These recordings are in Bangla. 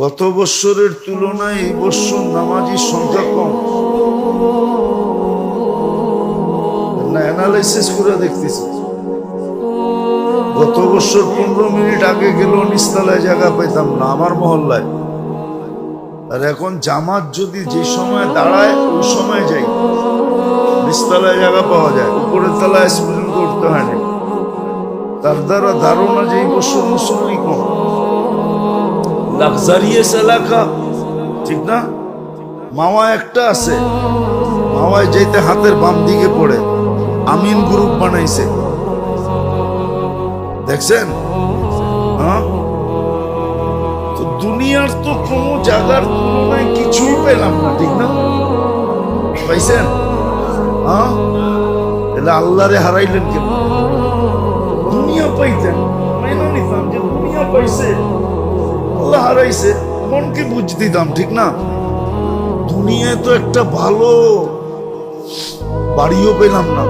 গত বৎসরের তুলনায় এই বৎসর নামাজির সংখ্যা কম। না অ্যানালাইসিস করে দেখতেছি। গত বছর পনেরো মিনিট আগে গেল নিস্তালায় জায়গা পেতাম না, আমার মহল্লায়। আর এখন জামাত যদি যে সময় দাঁড়ায়, ওই সময় যাই। নিস্তালায় জায়গা পাওয়া যায়, উপরের তলায় স্পেশাল করতে হয় না। তার দ্বারা ধারণা যে এই বছর মুসল্লি কম। লাক্সারিয়াস এলাকা। ঠিক না? মাওয়া একটা আছে। মাওয়ায় যেতে হাতের বাম দিকে পড়ে। আমিন গ্রুপ বানাইছে। দেখছেন? হ্যাঁ? তো দুনিয়ার তো কোনো জায়গার তুলনায় কিছুই পেলাম না, ঠিক না? পাইছেন? হ্যাঁ? এলে আল্লাহরে হারাইলেন কেন দুনিয়া পাইতেন। মেনে নিতাম যে দুনিয়া পাইছে। আল্লাহ হারাইছে মনকে বুঝ দিতাম ঠিক না দুনিয়ায় তো একটা ভালো বাড়িও পেলাম না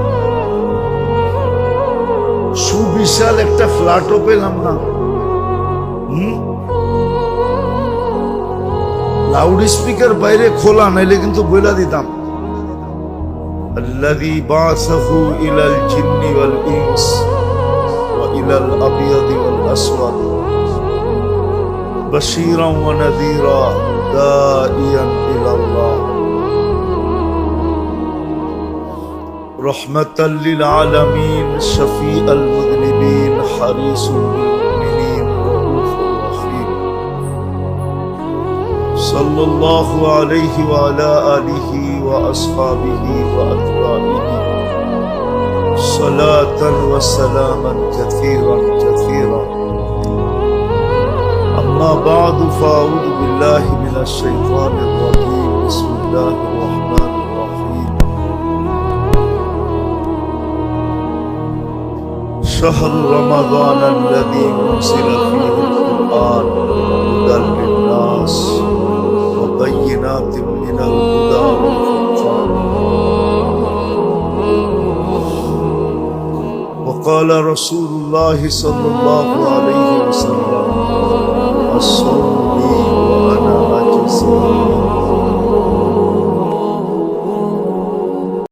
সুবিশাল একটা ফ্ল্যাটও পেলাম না হুম লাউড স্পিকার বাইরে খোলা নাইলে কিন্তু বইলা দিতাম الذي بعثه إلى الجن والإنس وإلى الأبيض والأسود بشيرا ونذيرا داعيا إلى الله. رحمة للعالمين شفيع المذنبين حريص بالمؤمنين رؤوف رحيم صلى الله عليه وعلى آله وأصحابه وأتباعه. صلاة وسلاما كثيرا كثيرا. بعد فأعوذ بالله من الشيطان الرجيم. بسم الله الرحمن الرحيم. شهر رمضان الذي أنزل فيه القرآن هدى للناس وبينات من الهدى والفرقان. وقال رسول الله صلى الله عليه وسلم wasomi wanawake zima